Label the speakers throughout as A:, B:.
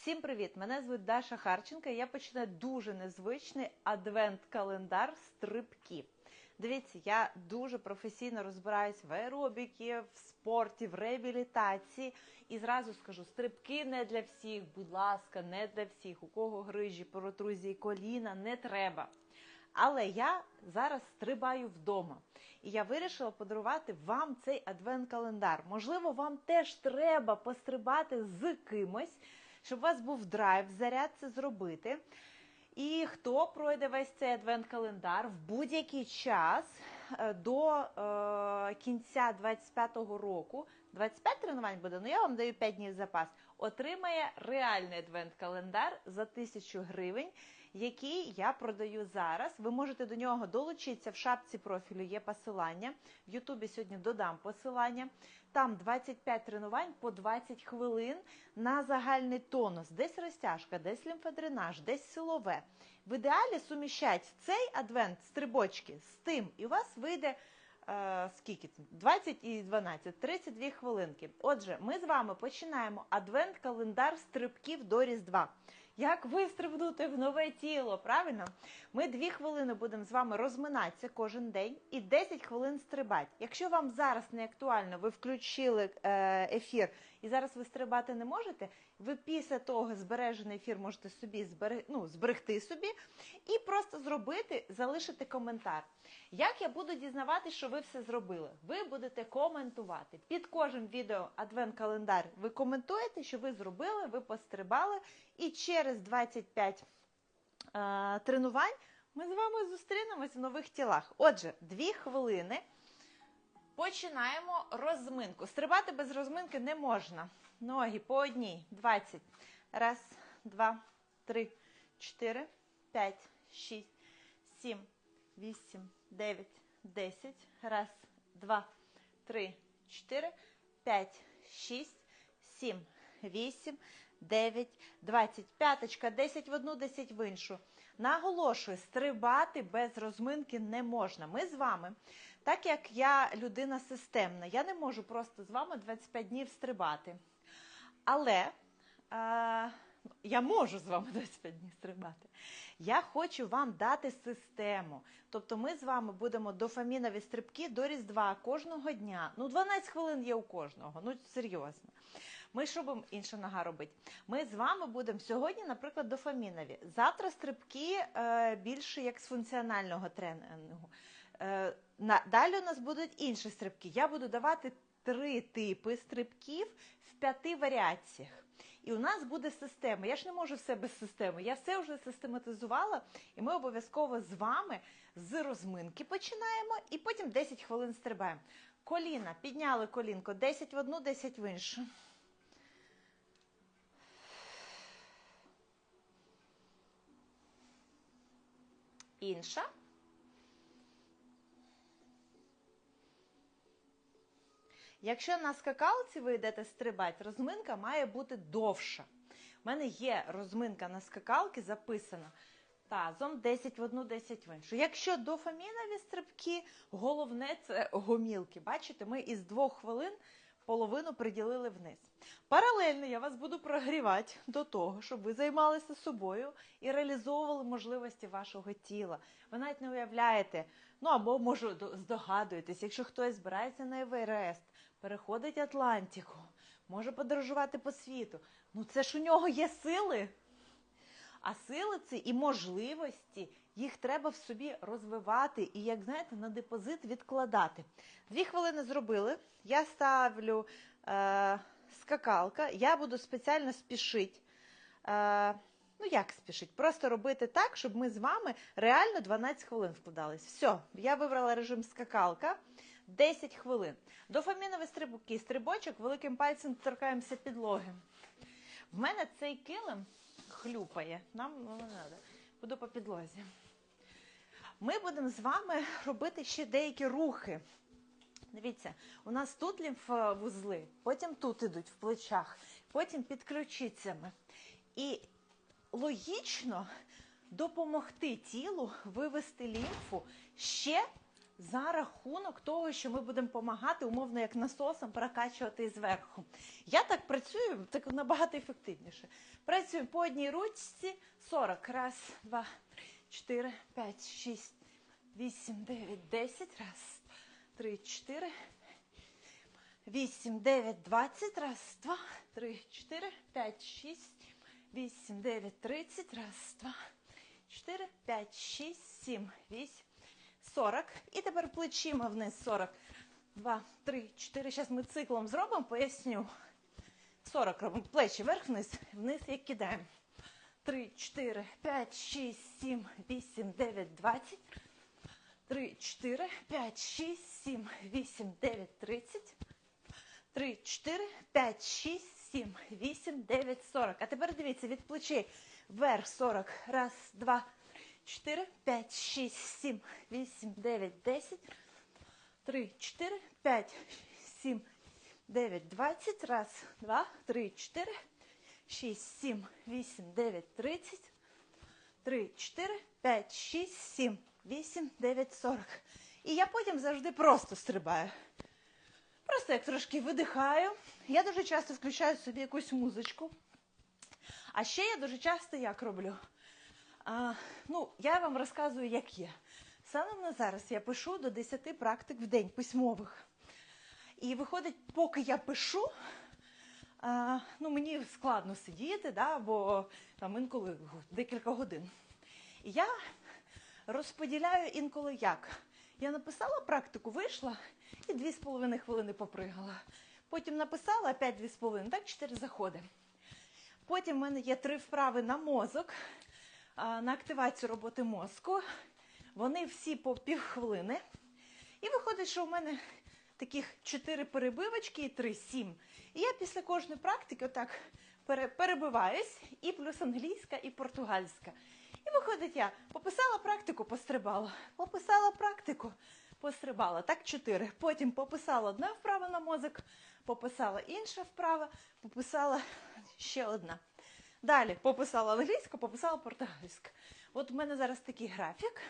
A: Всім привіт! Мене звуть Даша Харченка. і Я починаю дуже незвичний адвент-календар стрибків. Дивіться, я дуже професійно розбираюсь в аеробіки, в спорті, в реабілітації. І зразу скажу: стрибки не для всіх, будь ласка, не для всіх. У кого грижі, протрузії, коліна не треба. Але я зараз стрибаю вдома, і я вирішила подарувати вам цей адвент-календар. Можливо, вам теж треба пострибати з кимось, щоб у вас був драйв, заряд це зробити. І хто пройде весь цей адвент-календар в будь-який час е, до е, кінця 25-го року, 25 тренувань буде, ну я вам даю 5 днів запас, отримає реальний адвент-календар за 1000 гривень, який я продаю зараз. Ви можете до нього долучитися в шапці профілю, є посилання. В Ютубі сьогодні додам посилання. Там 25 тренувань по 20 хвилин на загальний тонус. Десь розтяжка, десь лімфодренаж, десь силове. В ідеалі суміщать цей адвент стрибочки з тим, і у вас вийде е, скільки це? 20 і 12, 32 хвилинки. Отже, ми з вами починаємо адвент-календар стрибків до Різдва. Як вистрибнути в нове тіло, правильно? Ми дві хвилини будемо з вами розминатися кожен день і 10 хвилин стрибати. Якщо вам зараз не актуально, ви включили е, ефір і зараз ви стрибати не можете, ви після того збережений ефір можете собі зберег, ну, зберегти собі і просто зробити, залишити коментар. Як я буду дізнаватися, що ви все зробили? Ви будете коментувати. Під кожним відео адвент-календар ви коментуєте, що ви зробили, ви пострибали, і через 25 е, тренувань ми з вами зустрінемось в нових тілах. Отже, дві хвилини. Починаємо розминку. Стрибати без розминки не можна. Ноги по одній. 20. Раз, два, три, чотири, п'ять, шість, сім, вісім, дев'ять, десять. Раз, два, три, чотири, п'ять, шість, сім, вісім, дев'ять, двадцять. П'яточка, десять в одну, десять в іншу. Наголошую, стрибати без розминки не можна. Ми з вами, так як я людина системна, я не можу просто з вами 25 днів стрибати. Але е, я можу з вами 25 днів стрибати. Я хочу вам дати систему. Тобто ми з вами будемо дофамінові стрибки до Різдва кожного дня. Ну, 12 хвилин є у кожного, ну серйозно. Ми що будемо інша нога робити? Ми з вами будемо сьогодні, наприклад, дофамінові. Завтра стрибки е, більше як з функціонального тренінгу. Е, на, далі у нас будуть інші стрибки. Я буду давати три типи стрибків в п'яти варіаціях. І у нас буде система. Я ж не можу все без системи. Я все вже систематизувала, і ми обов'язково з вами з розминки починаємо і потім 10 хвилин стрибаємо. Коліна, підняли колінко, 10 в одну, 10 в іншу. Інша. Якщо на скакалці ви йдете стрибати, розминка має бути довша. У мене є розминка на скакалки записана тазом 10 в одну, 10 в іншу. Якщо дофамінові стрибки, головне це гомілки. Бачите, ми із двох хвилин половину приділили вниз. Паралельно я вас буду прогрівати до того, щоб ви займалися собою і реалізовували можливості вашого тіла. Ви навіть не уявляєте, ну або може здогадуєтесь, якщо хтось збирається на Еверест, переходить Атлантику, може подорожувати по світу. Ну це ж у нього є сили. А сили ці і можливості, їх треба в собі розвивати і, як знаєте, на депозит відкладати. Дві хвилини зробили. Я ставлю е, скакалка, я буду спеціально спішити. Е, ну, як спішить? Просто робити так, щоб ми з вами реально 12 хвилин вкладались. Все, я вибрала режим скакалка. 10 хвилин. Дофамінові стрибки, стрибочок, великим пальцем торкаємося підлоги. В мене цей килим хлюпає. Нам ну, не треба. Буду по підлозі. Ми будемо з вами робити ще деякі рухи. Дивіться, у нас тут лімфовузли, потім тут ідуть в плечах, потім під ключицями. І логічно допомогти тілу вивести лімфу ще за рахунок того, що ми будемо допомагати, умовно, як насосом прокачувати зверху. Я так працюю, так набагато ефективніше. Працюю по одній ручці 40. Раз, два, три, чотири, п'ять, шість, вісім, дев'ять, десять. Раз, три, чотири. Вісім, дев'ять, двадцять. Раз, два, три, чотири, п'ять, шість, вісім, дев'ять, тридцять. Раз, два, чотири, п'ять, шість, сім, вісім. 40. І тепер плечима вниз 40. 2, 3, 4. Зараз ми циклом зробимо, поясню. 40 робимо. Плечі вверх, вниз, вниз як кидаємо. 3, 4, 5, 6, 7, 8, 9, 20. 3, 4, 5, 6, 7, 8, 9, 30. 3, 4, 5, 6, 7, 8, 9, 40. А тепер дивіться, від плечей вверх 40. Раз, два, 4, 5, 6, 7, 8, 9, 10. 3, 4, 5, 7, 9, 20. Раз, два, три, 4, 6, 7, 8, 9, 30. 3, 4, 5, 6, 7, 8, 9, 40. І я потім завжди просто стрибаю. Просто як трошки видихаю. Я дуже часто включаю собі якусь музичку. А ще я дуже часто як роблю? А, ну, я вам розказую, як є. Станом на зараз я пишу до 10 практик в день письмових. І виходить, поки я пишу, а, ну, мені складно сидіти, да, бо там інколи декілька годин. І я розподіляю інколи як. Я написала практику, вийшла і 2,5 хвилини попригала. Потім написала опять 2,5, так 4 заходи. Потім в мене є три вправи на мозок, на активацію роботи мозку. Вони всі по півхвилини. І виходить, що в мене таких 4 перебивочки і 3, 7. І я після кожної практики отак перебиваюсь, і плюс англійська, і португальська. І виходить, я пописала практику, пострибала, пописала практику, пострибала. Так, 4. Потім пописала одна вправа на мозок, пописала інша вправа, пописала ще одна. Далі пописала англійську, пописала португальську. От у мене зараз такий графік.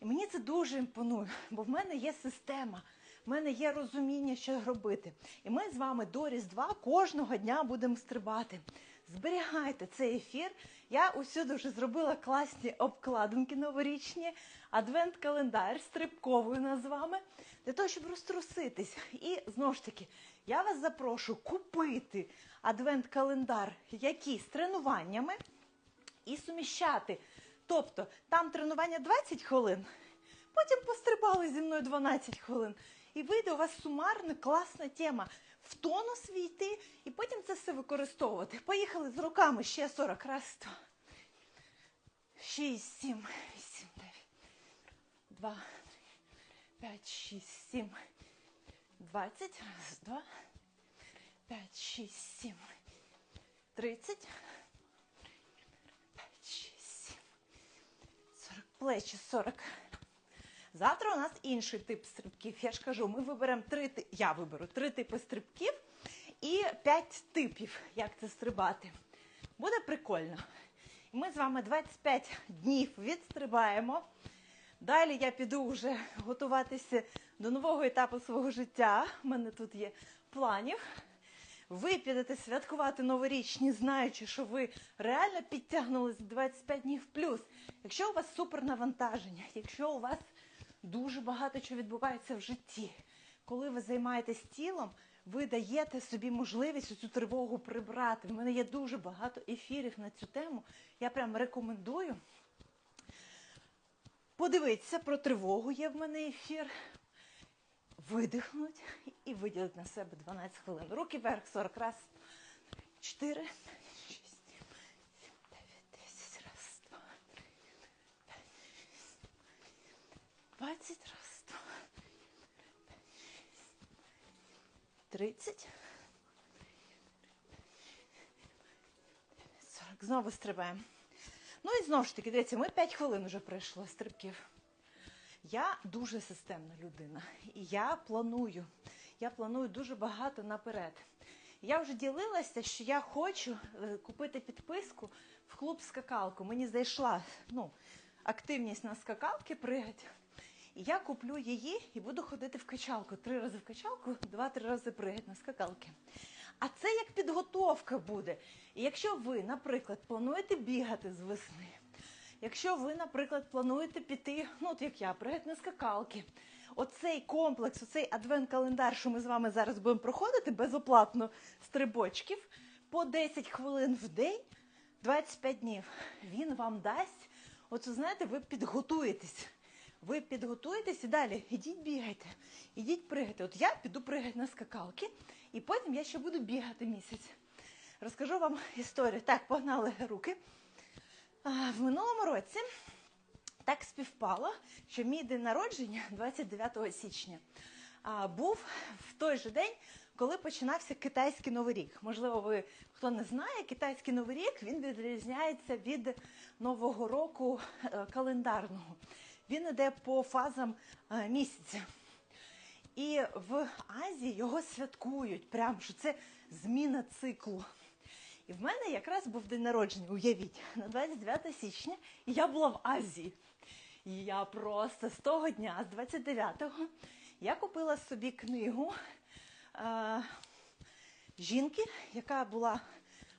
A: І мені це дуже імпонує, бо в мене є система, в мене є розуміння, що робити. І ми з вами до Різдва кожного дня будемо стрибати. Зберігайте цей ефір. Я усюди вже зробила класні обкладинки новорічні, адвент-календар стрибковою нас з вами, для того, щоб розтруситись. І знову ж таки, я вас запрошую купити адвент-календар, який з тренуваннями, і суміщати. Тобто там тренування 20 хвилин, потім пострибали зі мною 12 хвилин. І вийде у вас сумарна класна тема. В тонус війти і потім це все використовувати. Поїхали з руками ще 40 раз. 6, 7, 8, 9, 2, 3, 5, 6, 7, 20. Раз, два, 5, 6, 7, 30. 5, 6, 7, 40. Плечі 40. Завтра у нас інший тип стрибків. Я ж кажу, ми виберемо три я виберу три типи стрибків і п'ять типів, як це стрибати. Буде прикольно. Ми з вами 25 днів відстрибаємо. Далі я піду вже готуватися до нового етапу свого життя. У мене тут є планів. Ви підете святкувати новорічні, знаючи, що ви реально підтягнулись 25 днів плюс. Якщо у вас супернавантаження, якщо у вас дуже багато чого відбувається в житті, коли ви займаєтесь тілом, ви даєте собі можливість цю тривогу прибрати. У мене є дуже багато ефірів на цю тему. Я прям рекомендую. Подивитися про тривогу є в мене ефір. Видихнуть і виділити на себе 12 хвилин. Руки вверх 40 раз. 4, 6, 7, 9, 10. Раз, два, три, 5, 6, 20 раз, два, 30. 40. Знову стрибаємо. Ну і знову ж таки, дивіться, ми 5 хвилин вже пройшли стрибків. Я дуже системна людина, і я планую. Я планую дуже багато наперед. Я вже ділилася, що я хочу е, купити підписку в клуб скакалку. Мені зайшла ну, активність на скакалки пригать. І я куплю її і буду ходити в качалку. Три рази в качалку, два-три рази пригати на скакалки. А це як підготовка буде. І якщо ви, наприклад, плануєте бігати з весни, якщо ви, наприклад, плануєте піти, ну от як я, пригати на скакалки, оцей комплекс, оцей адвент-календар, що ми з вами зараз будемо проходити безоплатно стрибочків по 10 хвилин в день, 25 днів, він вам дасть. Оце знаєте, ви підготуєтесь. Ви підготуєтесь і далі ідіть бігайте, ідіть пригайте. От я піду пригати на скакалки, і потім я ще буду бігати місяць. Розкажу вам історію. Так, погнали руки. В минулому році так співпало, що мій день народження 29 січня був в той же день, коли починався китайський новий рік. Можливо, ви хто не знає, китайський новий рік він відрізняється від нового року е, календарного. Він іде по фазам е, місяця. І в Азії його святкують, прям що це зміна циклу. І в мене якраз був день народження, уявіть, на 29 січня, і я була в Азії. І я просто з того дня, з 29-го, я купила собі книгу е, жінки, яка була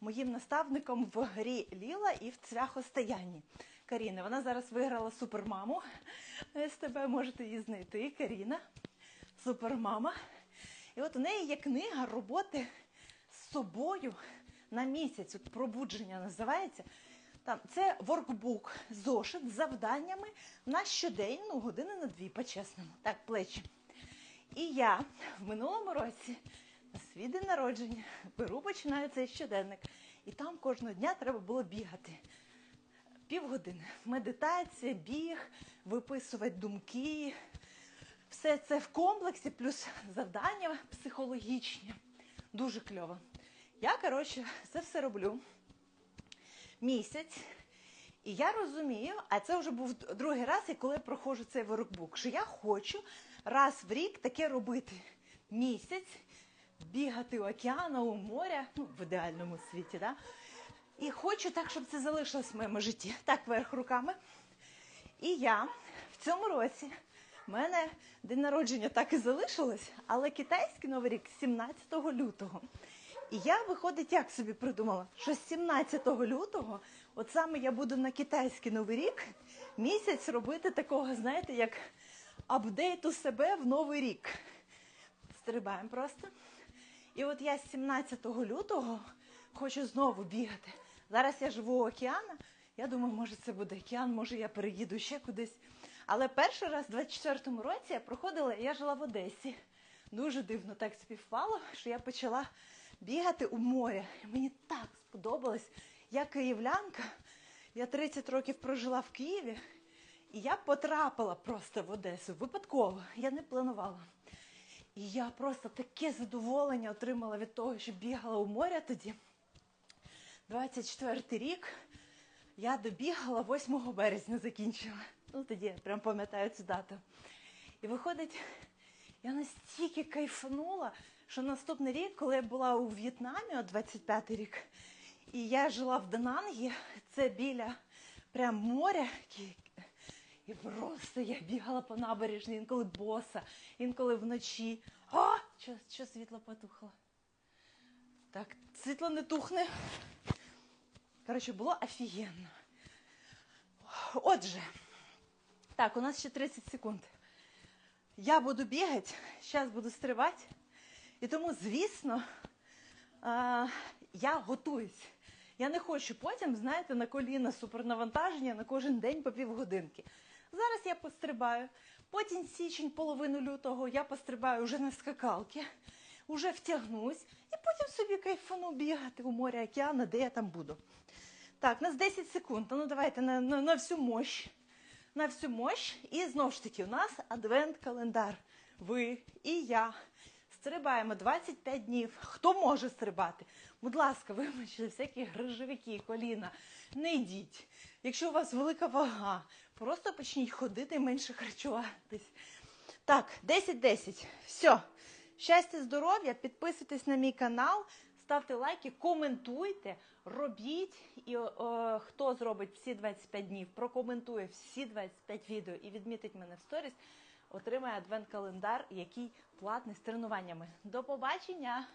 A: моїм наставником в грі Ліла і в цвяхостоянні. Каріни. Вона зараз виграла супермаму. СТБ можете її знайти. Каріна, супермама. І от у неї є книга роботи з собою на місяць. От пробудження називається. Там це воркбук, зошит з завданнями на щодень, ну, години на дві, по-чесному. Так, плечі. І я в минулому році на свій день народження беру, починаю цей щоденник. І там кожного дня треба було бігати. Півгодини. Медитація, біг, виписувати думки. Все це в комплексі, плюс завдання психологічні. Дуже кльово. Я, коротше, це все роблю місяць. І я розумію, а це вже був другий раз, коли я проходжу цей воркбук, що я хочу раз в рік таке робити. Місяць бігати у океану, у моря, ну, в ідеальному світі, да? І хочу так, щоб це залишилось в моєму житті. Так, вверх руками. І я в цьому році, в мене день народження так і залишилось, але китайський новий рік 17 лютого. І я, виходить, як собі придумала, що з 17 лютого, от саме я буду на китайський новий рік місяць робити такого, знаєте, як апдейту себе в новий рік. Стрибаємо просто. І от я з 17 лютого хочу знову бігати. Зараз я живу у океана. Я думаю, може це буде океан, може я переїду ще кудись. Але перший раз, в 24-му році, я проходила, я жила в Одесі. Дуже дивно так співпало, що я почала бігати у морі. Мені так сподобалось. Я київлянка, я 30 років прожила в Києві, і я потрапила просто в Одесу. Випадково, я не планувала. І я просто таке задоволення отримала від того, що бігала у моря тоді. 24 рік я добігала 8 березня, закінчила. Ну, тоді я прям пам'ятаю цю дату. І виходить, я настільки кайфанула, що наступний рік, коли я була у В'єтнамі, от 25 рік, і я жила в Данангі, це біля прям моря. І просто я бігала по набережні, інколи боса, інколи вночі. А, що, що світло потухло? Так, світло не тухне. Коротше, було офігенно. Отже, так, у нас ще 30 секунд. Я буду бігати, зараз буду стрибати. І тому, звісно, а, я готуюсь. Я не хочу потім, знаєте, на коліна супернавантаження на кожен день по півгодинки. Зараз я пострибаю. Потім січень, половину лютого, я пострибаю вже на скакалки, вже втягнусь і потім собі кайфану бігати у морі океану, де я там буду. Так, нас 10 секунд. Ну давайте на, на, на всю мощь. На всю мощь. І знову ж таки, у нас адвент-календар. Ви і я. Стрибаємо 25 днів. Хто може стрибати? Будь ласка, вибачте, всякі грижовики, коліна. Не йдіть. Якщо у вас велика вага, просто почніть ходити менше харчуватись. Так, 10-10. Все. Щастя, здоров'я, підписуйтесь на мій канал, ставте лайки, коментуйте, робіть. І о, хто зробить всі 25 днів, прокоментує всі 25 відео і відмітить мене в сторіс, отримає адвент-календар, який платний з тренуваннями. До побачення!